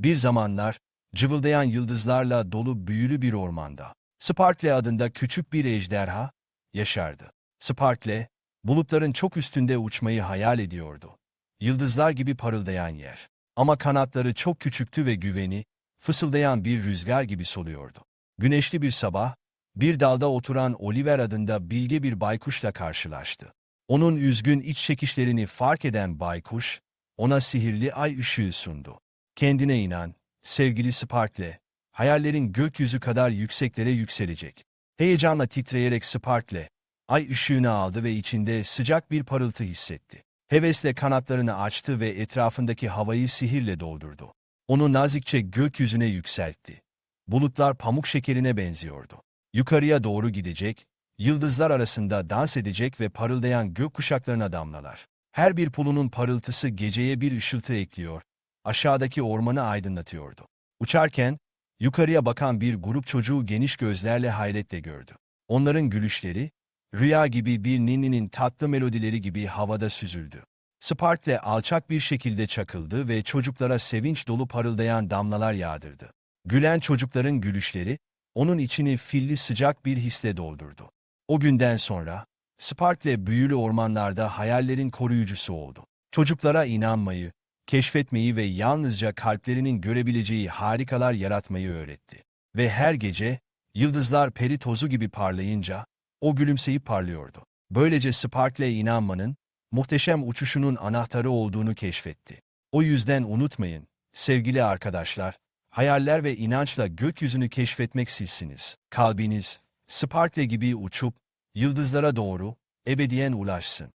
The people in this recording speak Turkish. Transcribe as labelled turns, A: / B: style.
A: Bir zamanlar, cıvıldayan yıldızlarla dolu büyülü bir ormanda, Sparkle adında küçük bir ejderha yaşardı. Sparkle, bulutların çok üstünde uçmayı hayal ediyordu. Yıldızlar gibi parıldayan yer. Ama kanatları çok küçüktü ve güveni, fısıldayan bir rüzgar gibi soluyordu. Güneşli bir sabah, bir dalda oturan Oliver adında bilge bir baykuşla karşılaştı. Onun üzgün iç çekişlerini fark eden baykuş, ona sihirli ay ışığı sundu. Kendine inan, sevgili Sparkle, hayallerin gökyüzü kadar yükseklere yükselecek. Heyecanla titreyerek Sparkle, ay ışığını aldı ve içinde sıcak bir parıltı hissetti. Hevesle kanatlarını açtı ve etrafındaki havayı sihirle doldurdu. Onu nazikçe gökyüzüne yükseltti. Bulutlar pamuk şekerine benziyordu. Yukarıya doğru gidecek, yıldızlar arasında dans edecek ve parıldayan gök kuşaklarına damlalar. Her bir pulunun parıltısı geceye bir ışıltı ekliyor, aşağıdaki ormanı aydınlatıyordu. Uçarken, yukarıya bakan bir grup çocuğu geniş gözlerle hayretle gördü. Onların gülüşleri, rüya gibi bir ninninin tatlı melodileri gibi havada süzüldü. Sparkle alçak bir şekilde çakıldı ve çocuklara sevinç dolu parıldayan damlalar yağdırdı. Gülen çocukların gülüşleri, onun içini filli sıcak bir hisle doldurdu. O günden sonra, Sparkle büyülü ormanlarda hayallerin koruyucusu oldu. Çocuklara inanmayı, keşfetmeyi ve yalnızca kalplerinin görebileceği harikalar yaratmayı öğretti. Ve her gece, yıldızlar peri tozu gibi parlayınca, o gülümseyip parlıyordu. Böylece Sparkle inanmanın, muhteşem uçuşunun anahtarı olduğunu keşfetti. O yüzden unutmayın, sevgili arkadaşlar, hayaller ve inançla gökyüzünü keşfetmek sizsiniz. Kalbiniz, Sparkle gibi uçup, yıldızlara doğru, ebediyen ulaşsın.